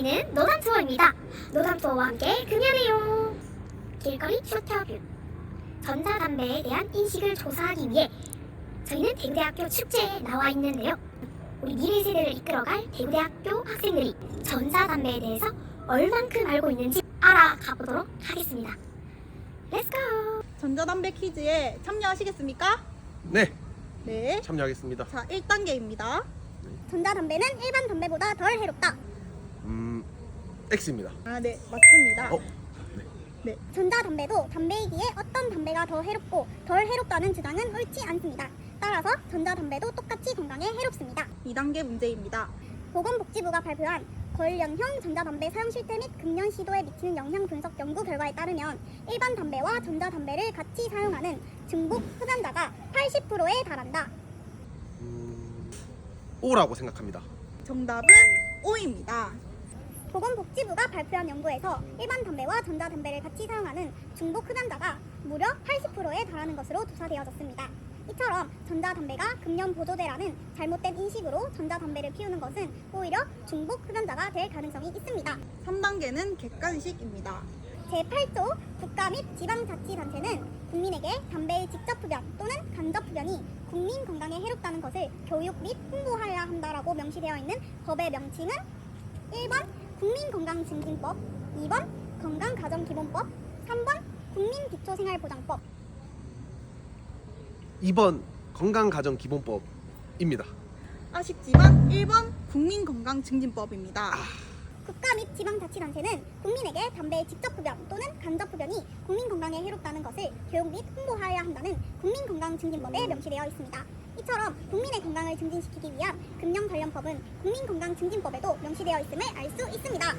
저희는 노담 투어입니다. 노담 투어와 함께 금연해요. 길거리 쇼터뷰. 전자담배에 대한 인식을 조사하기 위해 저희는 대구대학교 축제에 나와 있는데요. 우리 미래 세대를 이끌어갈 대구대학교 학생들이 전자담배에 대해서 얼만큼 알고 있는지 알아가 보도록 하겠습니다. 렛츠고! 전자담배 퀴즈에 참여하시겠습니까? 네, 네. 참여하겠습니다. 자, 1단계입니다. 전자담배는 일반 담배보다 덜 해롭다. 음, X입니다. 아, 네, 맞습니다. 어, 네. 전자담배도 담배이기에 어떤 담배가 더 해롭고 덜 해롭다는 주장은 옳지 않습니다. 따라서 전자담배도 똑같이 건강에 해롭습니다. 2단계 문제입니다. 보건복지부가 발표한 걸연형 전자담배 사용 실태 및 금연 시도에 미치는 영향 분석 연구 결과에 따르면 일반 담배와 전자담배를 같이 사용하는 중복 흡연자가 80%에 달한다. 음, O라고 생각합니다. 정답은 O입니다. 보건복지부가 발표한 연구에서 일반 담배와 전자담배를 같이 사용하는 중복 흡연자가 무려 80%에 달하는 것으로 조사되어졌습니다. 이처럼 전자담배가 금연 보조제라는 잘못된 인식으로 전자담배를 피우는 것은 오히려 중복 흡연자가 될 가능성이 있습니다. 3단계는 객관식입니다. 제8조 국가 및 지방자치단체는 국민에게 담배의 직접 흡연 또는 간접 흡연이 국민 건강에 해롭다는 것을 교육 및 홍보하여야 한다라고 명시되어 있는 법의 명칭은 1번 국민건강증진법, 2번 건강가정기본법, 3번 국민기초생활보장법. 2번 건강가정기본법입니다. 아쉽지만 1번 국민건강증진법입니다. 국가 및 지방자치단체는 국민에게 담배의 직접 흡연 또는 간접 흡연이 국민 건강에 해롭다는 것을 교육 및 홍보하여야 한다는 국민건강증진법에 명시되어 있습니다. 이처럼 국민의 건강을 증진시키기 위한 금연 관련 법은 국민건강증진법에도 명시되어 있음을 알 수 있습니다.